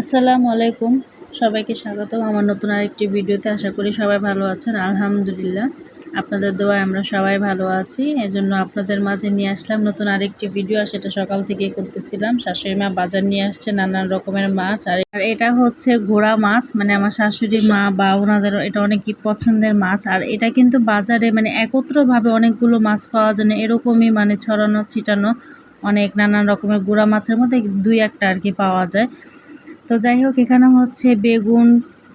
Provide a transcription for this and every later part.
আসসালামু আলাইকুম। সবাইকে স্বাগতম আমার নতুন আরেকটি ভিডিওতে আশা করি সবাই ভালো আছেন। আলহামদুলিল্লাহ। আপনাদের দোয়ায় আমরা সবাই ভালো আছি। এজন্য আপনাদের মাঝে নিয়ে আসলাম নতুন আরেকটি ভিডিও। আর সেটা সকাল থেকেই করতেছিলাম। শাশুড়ি মা বাজার নিয়ে আসছে নানান রকমের মাছ। আর এটা হচ্ছে ঘোড়া মাছ। মানে আমার শাশুড়ি মা বা ওনাদের এটা অনেক পছন্দের মাছ। আর এটা কিন্তু বাজারে মানে একত্রভাবে অনেকগুলো মাছ পাওয়া যায় এরকমই মানে ছড়ানো, ছিটানো অনেক নানান রকমের গুঁড়া মাছের মধ্যে দুই একটা আর কি পাওয়া যায়। তো যাই হোক, এখানে হচ্ছে বেগুন,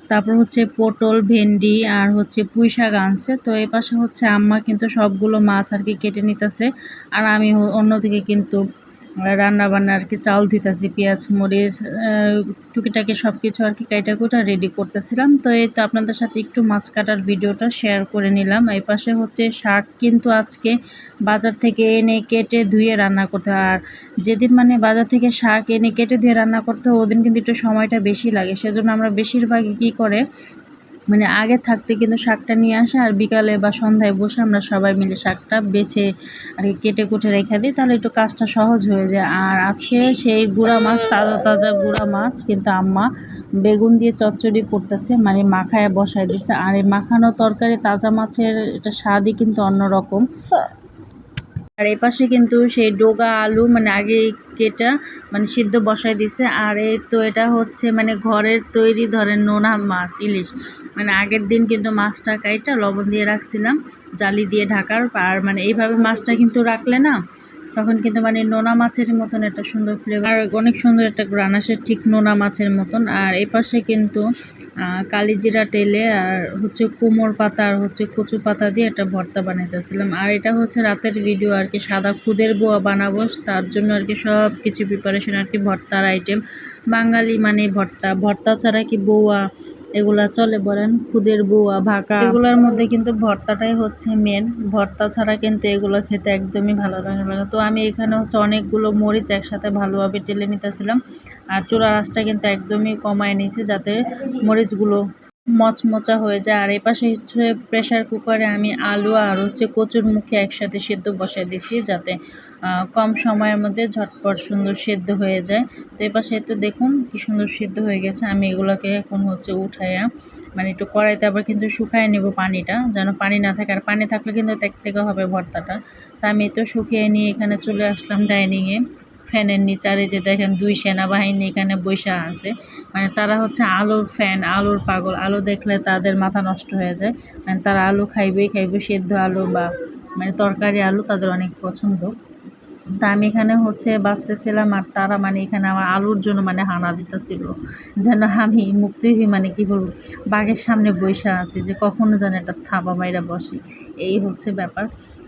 তারপর হচ্ছে পটল, ভেন্ডি আর হচ্ছে পুঁই শাক আনছে। তো এ পাশে হচ্ছে আম্মা কিন্তু সবগুলো মাছ আর কি কেটে নিতেছে। আর আমি অন্যদিকে কিন্তু রান্না বান্না আর কি চাল দিতেছি, পেঁয়াজ, মরিচ টুকিটাকি সব কিছু আর কি কাইটা কুটা রেডি করতেছিলাম। তো এই তো আপনাদের সাথে একটু মাছ কাটার ভিডিওটা শেয়ার করে নিলাম। এই পাশে হচ্ছে শাক কিন্তু আজকে বাজার থেকে এনে কেটে ধুয়ে রান্না করতে হয়। আর যেদিন মানে বাজার থেকে শাক এনে কেটে ধুয়ে রান্না করতে হয়, ওদিন কিন্তু একটু সময়টা বেশি লাগে। সেজন্য আমরা বেশিরভাগই কী করে মানে আগে থাকতে কিন্তু শাকটা নিয়ে আসে আর বিকালে বা সন্ধ্যায় বসে আমরা সবাই মিলে শাকটা বেছে আর কি কেটে কুটে রেখে দিই, তাহলে একটু কাজটা সহজ হয়ে যায়। আর আজকে সেই গুঁড়া মাছ, তাজা তাজা গুঁড়া মাছ কিন্তু আম্মা বেগুন দিয়ে চচ্চড়ি করতেছে মানে মাখায় বসায় দিছে। আর এই মাখানো তরকারি তাজা মাছের এটা স্বাদই কিন্তু অন্যরকম। আর এই পাশে কিন্তু সেই ডোগা আলু মানে আগে কেটা মানে সিদ্ধ বসায় দিছে। আর এই তো এটা হচ্ছে মানে ঘরের তৈরি ধরেন নোনা মাছ, ইলিশ। মানে আগের দিন কিন্তু মাছটা কাইটা লবণ দিয়ে রাখছিলাম, জালি দিয়ে ঢাকার, আর মানে এইভাবে মাছটা কিন্তু রাখলে না তখন কিন্তু মানে নোনা মাছের মতন একটা সুন্দর ফ্লেভার অনেক সুন্দর একটা গ্রান আসে ঠিক নোনা মাছের মতন। আর এই পাশে কিন্তু কালিজিরা টেলে আর হচ্ছে কুমোর পাতা আর হচ্ছে কচু পাতা দিয়ে একটা ভর্তা বানাইতেছিলাম। আর এটা হচ্ছে রাতের ভিডিও আর কি, সাদা খুদের বোয়া বানাবো। তার জন্য আর কি সব কিছু প্রিপারেশন আর কি ভর্তার আইটেম বাঙালি মানে ভর্তা ভর্তা ছাড়া কি বৌয়া এগুলা চলে বলেন, খুদের বুয়া ভাকা। এগুলার মধ্যে কিন্তু ভর্তাটাই হচ্ছে মেন ভর্তা ছাড়া কিন্তু এগুলো খেতে একদমই ভালো লাগে না। তো আমি এখানে হচ্ছে অনেকগুলো মরিচ একসাথে ভালোভাবে টেলে নিতেছিলাম। আর চোরা রাসটা কিন্তু একদমই কমায় নিয়েছি যাতে মরিচগুলো মচমচা হয়ে যায়। আর এই পাশে হচ্ছে প্রেশার কুকারে আমি আলু আর হচ্ছে কচুর মুখে একসাথে সেদ্ধ বসাই দিছি যাতে কম সময়ের মধ্যে ঝটপট সুন্দর সেদ্ধ হয়ে যায়। তো এই পাশে তো দেখুন কি সুন্দর সিদ্ধ হয়ে গেছে। আমি এগুলোকে এখন হচ্ছে উঠাইয়া মানে একটু কড়াইতে আবার কিন্তু শুকায় নেব পানিটা, যেন পানি না থাকে। আর পানি থাকলে কিন্তু তেক থেকে হবে ভর্তাটা। তা আমি তো শুকিয়ে নিয়ে এখানে চলে আসলাম ডাইনিংয়ে ফ্যানের নিচারে যে দেখেন দুই সেনাবাহিনী এখানে বৈশা আছে। মানে তারা হচ্ছে আলোর ফ্যান, আলোর পাগল। আলো দেখলে তাদের মাথা নষ্ট হয়ে যায়। মানে তারা আলু খাইবেই খাইবে, সেদ্ধ আলু বা মানে তরকারি আলু তাদের অনেক পছন্দ। তা আমি এখানে হচ্ছে বাঁচতেছিলাম আর তারা মানে এখানে আমার আলুর জন্য মানে হানা দিতেছিল। যেন আমি মুক্তি হই মানে কি বলব? বাঘের সামনে বৈশা আছি যে কখনো যেন একটা থাবা মাইরা বসে। এই হচ্ছে ব্যাপার।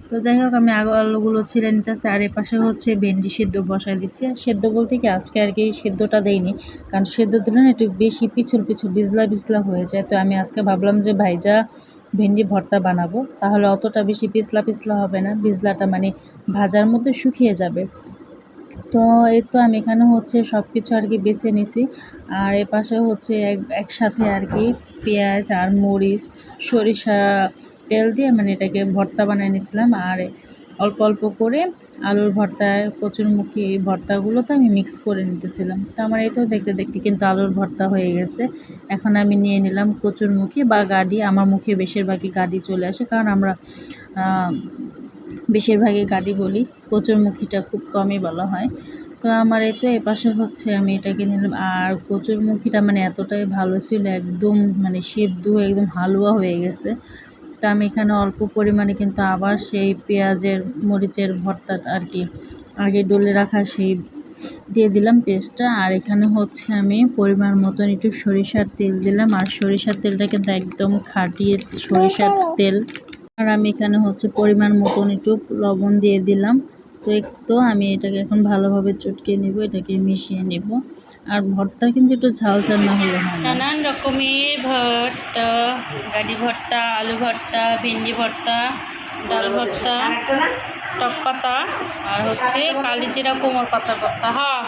তো যাই হোক, আমি আগে আলুগুলো ছিঁড়ে নিতেছি আর এপাশে হচ্ছে ভেন্ডি সেদ্ধ বসাই দিচ্ছি আর সেদ্ধ বলতে কি, আজকে আর কি সেদ্ধটা দেইনি কারণ সেদ্ধ দিলে না একটু বেশি পিছল পিছল বিজলা বিজলা হয়ে যায়। তো আমি আজকে ভাবলাম যে ভাইজা ভেন্ডি ভর্তা বানাবো, তাহলে অতটা বেশি পিছলা পিছলা হবে না। বিজলাটা মানে ভাজার মধ্যে শুকিয়ে যাবে। তো এই তো আমি এখানে হচ্ছে সব কিছু আর কি বেছে নিছি। আর এ পাশে হচ্ছে এক, একসাথে আর কি পেঁয়াজ আর মরিচ, সরিষা তেল দিয়ে মানে এটাকে ভর্তা বানিয়ে নিয়েছিলাম আর অল্প অল্প করে আলুর ভর্তায় কচুরমুখী এই ভর্তাগুলোতে আমি মিক্স করে নিতেছিলাম। তো আমার এই তো দেখতে দেখতে কিন্তু আলুর ভর্তা হয়ে গেছে। এখন আমি নিয়ে নিলাম কচুরমুখী বা গাডি। আমার মুখে বেশিরভাগই গাডি চলে আসে। কারণ আমরা বেশিরভাগই গাড়ি বলি, কচুরমুখীটা খুব কমই বলা হয়। তো আমার এই তো এপাশে হচ্ছে আমি এটাকে নিলাম। আর কচুরমুখীটা মানে এতটাই ভালো ছিল, একদম মানে সেদ্ধ একদম হালুয়া হয়ে গেছে। তা আমি এখানে অল্প পরিমাণে কিন্তু আবার সেই পেঁয়াজের, মরিচের ভর্তা আর কি আগে ডলে রাখা সেই দিয়ে দিলাম পেস্টটা। আর এখানে হচ্ছে আমি পরিমাণ মতন একটু সরিষার তেল দিলাম। আর সরিষার তেলটা কিন্তু একদম খাটিয়ে সরিষার তেল। আর আমি এখানে হচ্ছে পরিমাণ মতন একটু লবণ দিয়ে দিলাম। তো একটু আমি এটাকে এখন ভালোভাবে চটকে নিব এটাকে মিশিয়ে নিব। আর ভর্তা কিন্তু একটু ঝাল ঝাল না হলে নানান রকমের ভর্তা গাড়ি ভর্তা আলু ভর্তা ভেন্ডি ভর্তা ডাল ভর্তা টক পাতা আর হচ্ছে কালিজিরা কোমর পাতা ভর্তা হ্যাঁ।